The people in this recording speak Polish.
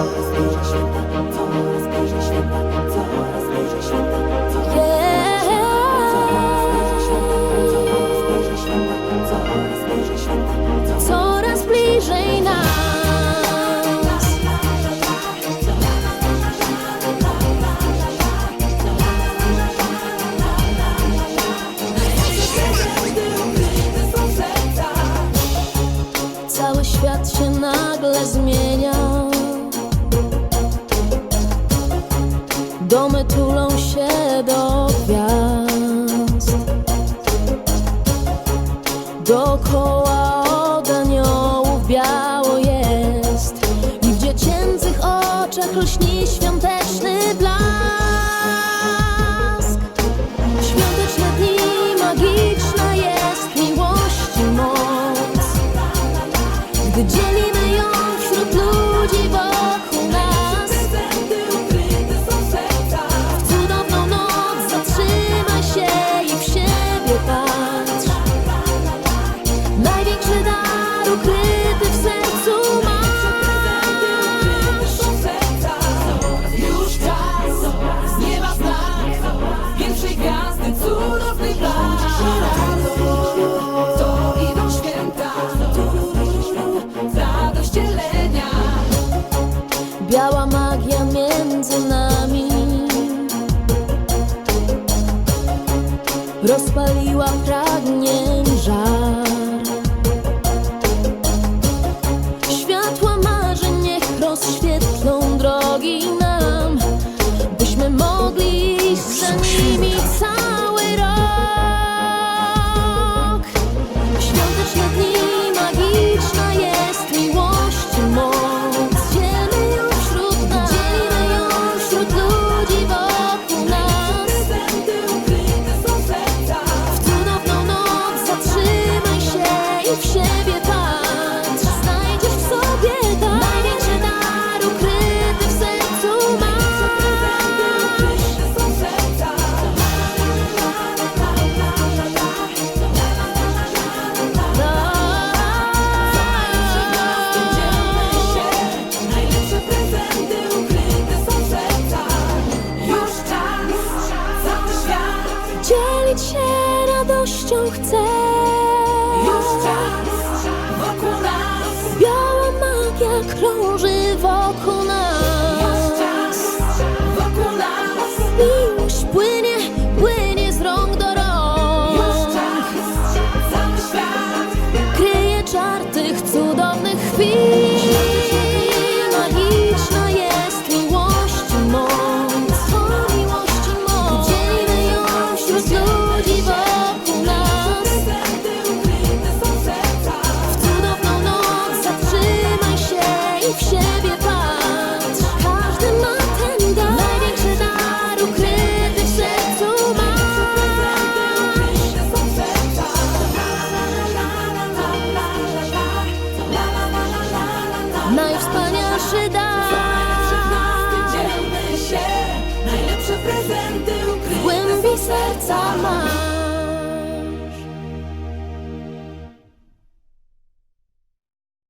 coraz bliżej święta, coraz bliżej święta, coraz bliżej święta, coraz tulą się do gwiazd. Dookoła od aniołów biało jest I w dziecięcych oczach lśni świąteczny blask. Świąteczne dni magiczna jest miłości moc. Gdy dzielimy ją rozpaliła pragnień żal. chcę. Już czas wokół nas. Biała magia krąży wokół nas. Najwspanialszy dar. Najlepsze prezenty ukryte w głębi serca ma.